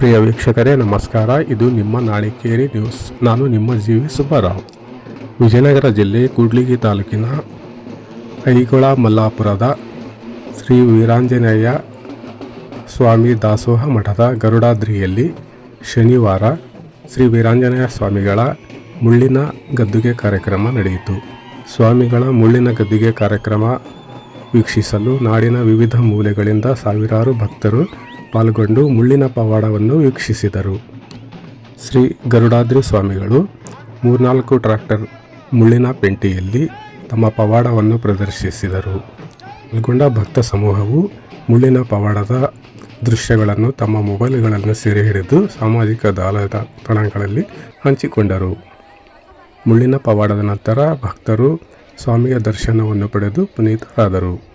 ಪ್ರಿಯ ವೀಕ್ಷಕರೇ, ನಮಸ್ಕಾರ. ಇದು ನಿಮ್ಮ ನಾಳಿಕೇರಿ ನ್ಯೂಸ್. ನಾನು ನಿಮ್ಮ ಜೀವಿ ಸುಬ್ಬರಾವ್. ವಿಜಯನಗರ ಜಿಲ್ಲೆ ಕೂಡ್ಲಿಗಿ ತಾಲೂಕಿನ ಐಗೊಳ ಮಲ್ಲಾಪುರದ ಶ್ರೀ ವೀರಾಂಜನೇಯ ಸ್ವಾಮಿ ದಾಸೋಹ ಮಠದ ಗರುಡಾದ್ರಿಯಲ್ಲಿ ಶನಿವಾರ ಶ್ರೀ ವೀರಾಂಜನೇಯ ಸ್ವಾಮಿಗಳ ಮುಳ್ಳಿನ ಗದ್ದುಗೆ ಕಾರ್ಯಕ್ರಮ ನಡೆಯಿತು. ಸ್ವಾಮಿಗಳ ಮುಳ್ಳಿನ ಗದ್ದುಗೆ ಕಾರ್ಯಕ್ರಮ ವೀಕ್ಷಿಸಲು ನಾಡಿನ ವಿವಿಧ ಮೂಲೆಗಳಿಂದ ಸಾವಿರಾರು ಭಕ್ತರು ಪಾಲ್ಗೊಂಡು ಮುಳ್ಳಿನ ಪವಾಡವನ್ನು ವೀಕ್ಷಿಸಿದರು. ಶ್ರೀ ಗರುಡಾದ್ರಿ ಸ್ವಾಮಿಗಳು ಮೂರ್ನಾಲ್ಕು ಟ್ರ್ಯಾಕ್ಟರ್ ಮುಳ್ಳಿನ ಪೆಂಟಿಯಲ್ಲಿ ತಮ್ಮ ಪವಾಡವನ್ನು ಪ್ರದರ್ಶಿಸಿದರು. ಪಾಲ್ಗೊಂಡ ಭಕ್ತ ಸಮೂಹವು ಮುಳ್ಳಿನ ಪವಾಡದ ದೃಶ್ಯಗಳನ್ನು ತಮ್ಮ ಮೊಬೈಲ್ಗಳನ್ನು ಸೆರೆ ಹಿಡಿದು ಸಾಮಾಜಿಕ ಜಾಲತಾಣಗಳಲ್ಲಿ ಹಂಚಿಕೊಂಡರು. ಮುಳ್ಳಿನ ಪವಾಡದ ನಂತರ ಭಕ್ತರು ಸ್ವಾಮಿಯ ದರ್ಶನವನ್ನು ಪಡೆದು ಪುನೀತರಾದರು.